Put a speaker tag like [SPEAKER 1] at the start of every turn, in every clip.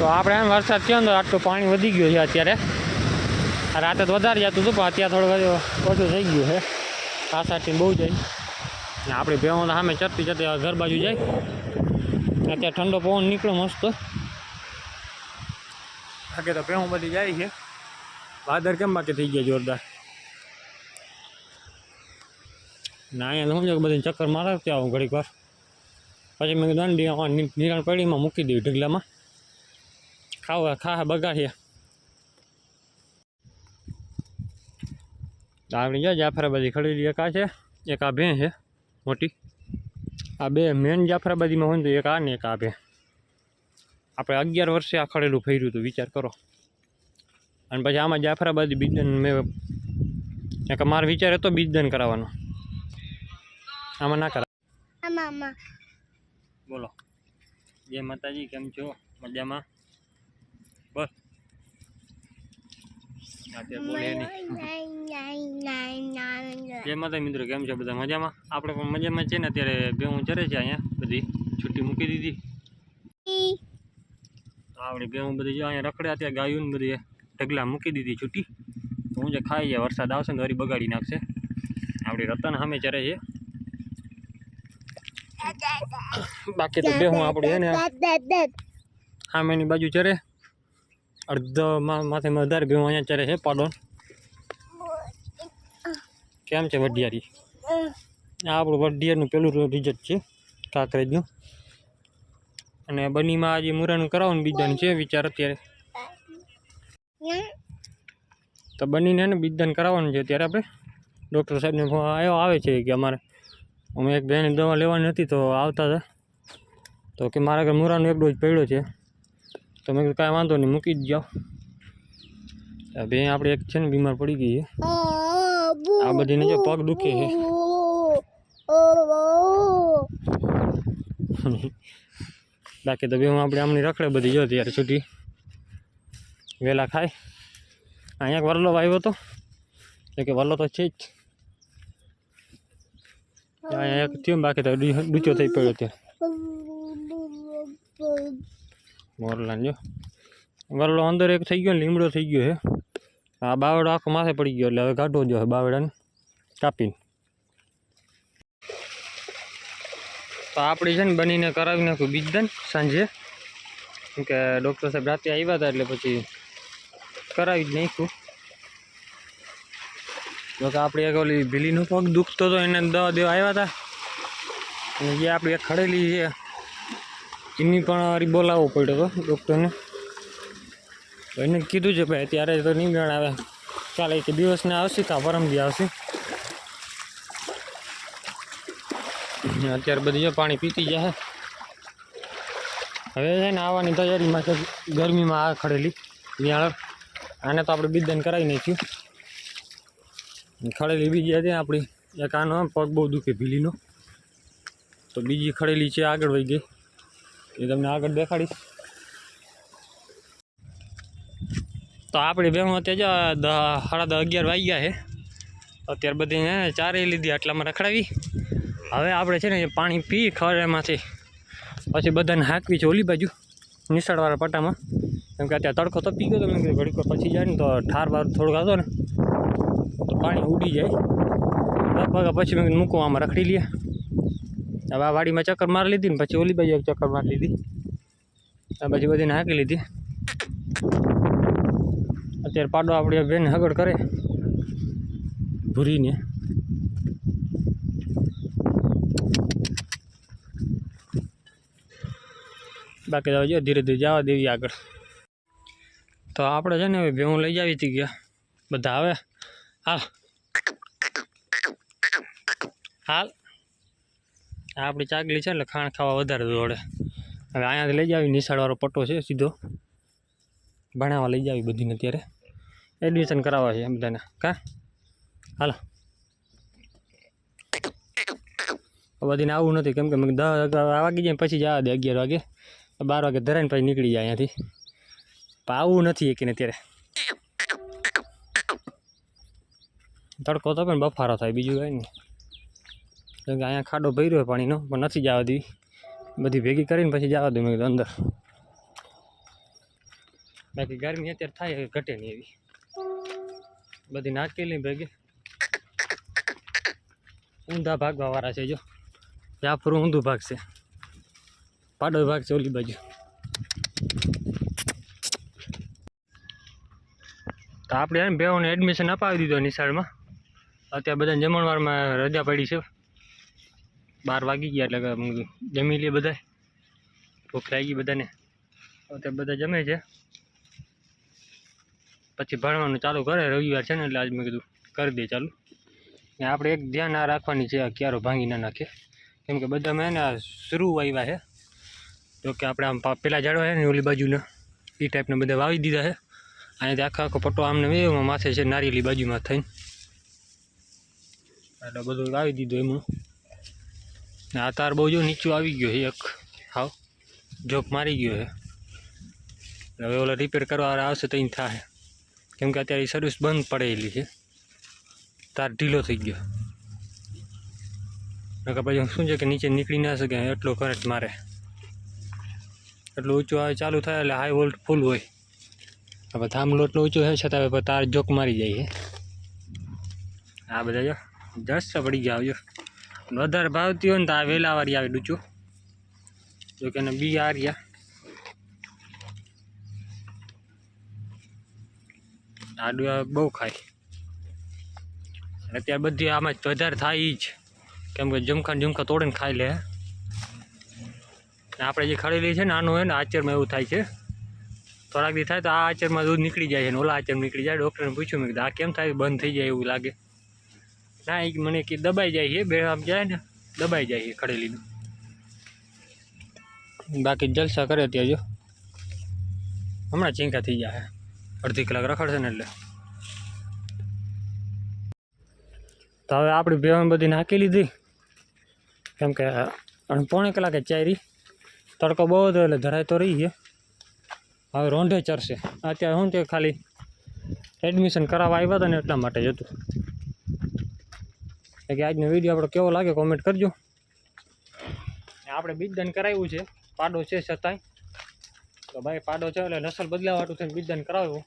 [SPEAKER 1] તો આપણે એમ વરસાદ થયો ને આટલું પાણી વધી ગયું છે અત્યારે. રાતે તો વધારે જતું હતું, પણ અત્યારે થોડું ઓછું થઈ ગયું છે. આ બહુ જાય ને આપણી ભેવો સામે ચડતી ચડતી ઘર બાજુ જાય. અત્યારે ઠંડો પવન નીકળ્યો મસ્ત. બાકી તો ભેવું બધી જાય છે. વાદર કેમ બાકી થઈ ગયા જોરદાર? ના અહીંયા સમજો કે બધી ચક્કર મારા ત્યાં આવું ઘડીક વાર. પછી મેં દંડી નિરાણ પડીમાં મૂકી દઉં ઢગલામાં. ખાવા ખા બગાડીએ આપણે જો જાફરાબાદી ખરીદી એક આ છે એક આ ભે છે મોટી. આ બે મેન જાફરાબાદીમાં હોય તો એક આ ને એક આ ભે આપણે અગિયાર વર્ષે આ ખડેલું ફર્યું હતું વિચાર કરો. અને પછી આમાં જાફરાબાદી બીજદાન મેં એક મારો વિચાર હતો બીજદાન કરાવવાનો. આમાં ના કરા
[SPEAKER 2] આમાં આમાં.
[SPEAKER 1] બોલો. જય માતાજી કેમ છો? મજામાં? બોલે જય માતા મિત્રો કેમ છો બધા? મજામાં? આપણે પણ મજામાં છે ને અત્યારે બે હું ચરે છે અહીંયા બધી. છુટ્ટી મૂકી દીધી. આપણે બે હું બધી જો અહીંયા રખડે અત્યારે ગાયું બધી ઢગલા મૂકી દીધી છુટ્ટી. તો હું જે ખાઈ જાય વરસાદ આવશે ને વરી બગાડી નાખશે. આપણી રતન સામે ચરે છે. બાકી તો બે હું આપણે છે ને સામેની બાજુ ચરે. અડધો માથે વધારે બે અહીંયા ચરે છે પાડોન કેમ છે વઢિયારી? આ આપણું વઢિયારનું પેલું રિઝલ્ટ છે કાંકરેજનું અને બનીમાં આજે મુરાનું કરાવવાનું બીજાનું છે, વિચાર અત્યારે. તો બનીને ને બીજદાન કરાવવાનું છે ત્યારે આપણે. ડૉક્ટર સાહેબને ફોન આવ્યો આવે છે કે અમારે. અમે એક બેની દવા લેવાની હતી તો આવતા હતા. તો કે મારા ઘરે મુરાનો એક ડોઝ પડ્યો છે. તો મેં કાંઈ વાંધો નહીં મૂકી જ જાઓ. બે આપણે એક છે ને બીમાર પડી ગઈ છે. આ બધીને જો પગ દુખે છે. બાકી તો બે હું આપણે આમની રખડે બધી જો ત્યારે છૂટી. વહેલા ખાય. અહીંયા એક વરલો આવ્યો હતો તો કે વરલો તો છે જ. અહીંયા એક થયું બાકી તો ડૂચો થઈ પડ્યો ત્યારે મોરલાન જો વરલો અંદર એક થઈ ગયો ને લીમડો થઈ ગયો છે. આ બાવડો આખો માથે પડી ગયો એટલે હવે કાઢવો જો બાવડાને કાપીને. તો આપણી છે ને બનીને કરાવી નાખ્યું બીજદાન સાંજે. કેમ કે ડૉક્ટર સાહેબ રાતે આવ્યા હતા એટલે પછી કરાવી જ નાખ્યું. જો કે આપણે એક ઓલી ભીલીનો પગ દુખતો હતો એને દવા દેવા આવ્યા હતા અને જે આપણી એક ખડેલી છે. એની પણ વારી બોલાવવો પડ્યો હતો ડૉક્ટરને. એને કીધું છે ભાઈ, અત્યારે તો નહીં મેળ આવે ચાલે એક દિવસને આવશે કાં પરમદી આવશે? અત્યારે બધી પાણી પીતી જાય હવે છે ને આવવાની તૈયારીમાં છે, ગરમીમાં આ ખડેલી નિયાળ આને તો આપણે બીજદાન કરાવી નાખ્યું. ખડેલી બીજી હતી આપણી. એક આનો, પગ બહુ દુખે ભીલીનો. તો બીજી ખડેલી છે આગળ વહી ગઈ. એ તમને આગળ દેખાડીશ. તો આપણી બહેનો અત્યારે જો સાડા અગિયાર વાગ્યા છે. અત્યારે બધી ચારે લીધી આટલામાં રખડાવી હવે આપણે છે ને પાણી પી ખરેમાંથી પછી બધાને હાંકવી છે ઓલી બાજુ, નિશાળવાળા પટામાં. કેમ કે અત્યારે તડકો તપી ગયો તો મેં કીધું ઘડીક પછી જાય ને તો ઠાર બાર થોડુંક હતો ને, તો પાણી ઉડી જાય. દસ વાગ્યા પછી મેં મૂકવામાં રખડી લઈએ. આ વાડીમાં ચક્કર મારી લીધી ને પછી ઓલી બાજુ ચક્કર મારી લીધી. આ બાજુ બધીને હાંકી લીધી. અત્યારે પાડો આપણે બેન હગડ કરે. ભૂરીને. બાકી તો જો ધીરે ધીરે જવા દેવી આગળ. તો આપણે છે ને હવે ભેહું લઈ જાવી હતી ગયા. બધા આવે હાલ. હાલ. આ આપણી ચાકલી છે એટલે ખાણ ખાવા વધારે દોડે. હવે અહીંયાથી લઈ જાવી, નિશાળવાળો પટ્ટો છે સીધો. ભણાવવા લઈ જાવી બધીને અત્યારે. એડમિશન કરાવવા છે એમ બધાને. કા? હાલો. બધીને આવું નથી, કેમ કે મેં દસ વાગી જાય પછી જવા દે અગિયાર વાગે. બાર વાગે ધરાઈને પછી નીકળી જાય અહીંયાથી. પણ આવું નથી એકીને અત્યારે. તડકો તો પણ બફારો થાય, બીજું કાંઈ નહીં. કેમ કે અહીંયા ખાડો ભર્યો પાણીનો, પણ નથી જવા દેવી. બધી ભેગી કરીને પછી જવા દઉં મેં કીધું અંદર. બાકી ગરમી અત્યારે થાય ઘટે નહીં એવી. બધી નાખેલી ભેગી. ઊંધા ભાગવા વાળા છે જો. જાફરું ઊંધું ભાગ છે. પાડો ભાગ છે ઓલી બાજુ. તો આપણે એમ બેઓને એડમિશન અપાવી દીધો નિશાળમાં. અત્યારે બધાને જમણવારમાં રજા પડી છે. બાર વાગી ગયા એટલે મેં જમી લઈએ બધા ભૂખ લાગી બધાને. અત્યારે બધા જમે છે. પછી ભણવાનું ચાલુ કરે, રવિવાર છે ને એટલે આજ મેં કીધું કરી દે ચાલુ. ને આપણે એક ધ્યાન આ રાખવાની છે ક્યારો ભાંગી ના નાખે. કેમ કે બધામાં એને આ શરૂ આવ્યા છે. જો કે આપણે આમ પેલા ઝાડવા છે ને ઓલી બાજુના, એ ટાઈપના બધા વાવી દીધા છે. અહીંયાથી આખો આખો પટ્ટો આમને વેવમાં માથે છે નારીલી બાજુમાં થઈને. એટલે બધું વાવી દીધું એમનું ને આ તાર બહુ જો નીચું આવી ગયો છે એક. હાવ જોક મારી ગયો છે. હવે ઓલા રિપેર કરવા આવશે તો અહીં થાય. કેમ કે અત્યારે સર્વિસ બંધ પડેલી છે. તાર ઢીલો થઈ ગયો. નકર પછી શું છે કે નીચે નીકળી ના શકે, એટલો કરંટ મારે. એટલું ઊંચું આવે, ચાલુ થાય એટલે હાઈ વોલ્ટ ફૂલ હોય. હવે થાંભલો એટલો ઊંચો છે, છતાં હવે તાર જોક મારી જાય છે. આ બધા જો જસ્ટ પડી ગયા, આવજો. વધારે ભાવતી હોય ને તો આ વેલાવાળી આવે ડૂચું. જો કે એને બી આર્યા આડું બહુ ખાય. અત્યારે બધી આમાં જ વધારે થાય જ. કેમ કે જમખા જમખા તોડીને ખાઈ લે. આપણે જે ખડેલી છે ને આનું હોય ને આચરમાં એવું થાય છે. થોડાક દી થાય તો આ આચરમાં દૂધ નીકળી જાય છે ને ઓલા આચરમાં નીકળી જાય. ડૉક્ટરને પૂછ્યું મેં કીધું, આ કેમ થાય? બંધ થઈ જાય એવું લાગે. ના એ મને કે દબાઈ જાય છે બે આમ જાય ને, દબાઈ જાય છે ખડેલીનું. બાકી જલસા કરે ત્યાં જો. હમણાં ચીંકા થઈ જાય અડધી કલાક રખડશે ને એટલે. તો હવે આપણી બેવાન બધી નાખી લીધી. કેમ કે પોણે કલાકે ચારી તડકો બહુ હતો એટલે ધરાય તો રહી છે હવે રોંઢે ચરશે અત્યારે શું છે ખાલી એડમિશન કરાવવા આવ્યા હતા ને એટલા માટે જ હતું. એટલે કે આજનો વીડિયો આપણો કેવો લાગે કોમેન્ટ કરજો. આપણે બીજદાન કરાવ્યું છે. પાડો છે છતાંય. તો ભાઈ પાડો છે એટલે નસલ બદલાવાટું થઈને બીજદાન કરાવ્યું.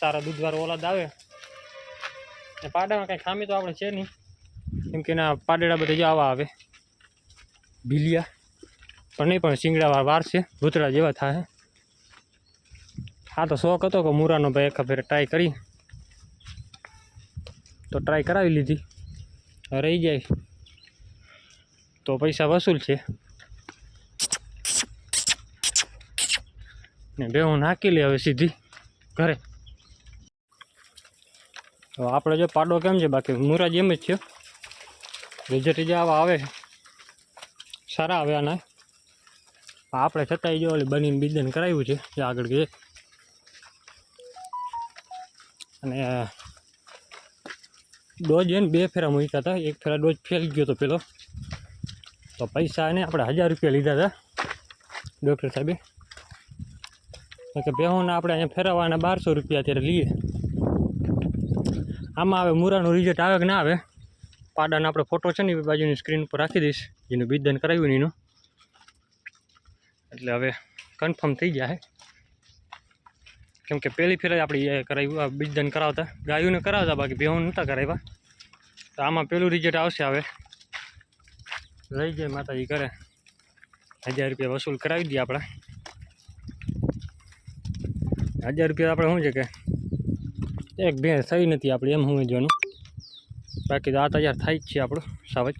[SPEAKER 1] સારા દૂધવાળો ઓલાદ આવે. ને પાડામાં કાંઈ ખામી તો આપણે છે નહીં. કેમ કે એના પાડેડા બધા જો આવા ભીલિયા. પણ નહીં, પણ શિંગડા વાર છે. ભૂતરા જેવા થાય. હા, તો શોખ હતો કે મુરાનો ભાઈ એક ફેર ટ્રાય કરી. તો ટ્રાય કરાવી લીધી. રહી જાય. તો પૈસા વસૂલ છે. ને બે હું નાખી લે હવે સીધી ઘરે. તો આપણે જો પાડો કેમ છે બાકી? મુરાજ એમ જ છે. રિઝલ્ટ જે આવા આવે સારા આવે આના. આપણે છતાંય જો ઓલી બનીને બીજન કરાવ્યું છે. આગળ ગયે. અને ડોઝ એને બે ફેરા મૂક્યા હતા. એક ફેરા ડોઝ ફેલ ગયો હતો પેલો. તો પૈસા એને આપણે હજાર રૂપિયા લીધા હતા. ડૉક્ટર સાહેબે. કે બેહોને આપણે અહીંયા ફેરવવાના બારસો રૂપિયા અત્યારે લઈએ. આમાં આવે મુરાનું રિઝલ્ટ આવે કે ના આવે? પાડાનો આપણે ફોટો છે ને એ બાજુની સ્ક્રીન ઉપર રાખી દઈશ. જેનું બીજદાન કરાવ્યું ને એનું. એટલે હવે કન્ફર્મ થઈ જાય કેમ કે પહેલી ફેર જ આપણે એ કરાવ્યું બીજદાન કરાવતા. ગાયોને કરાવતા, બાકી બેહોને નહોતા કરાવ્યા તો આમાં પહેલું રિઝલ્ટ આવશે હવે. લઈ જાય માતાજી કરે હજાર રૂપિયા વસૂલ કરાવી દઈએ આપણે. હજાર રૂપિયા આપણે શું છે કે, એક ભેંસ થઈ નથી આપણે એમ સમજવાનું બાકી તો આ તૈયાર થાય જ છે આપણું, સાવજ.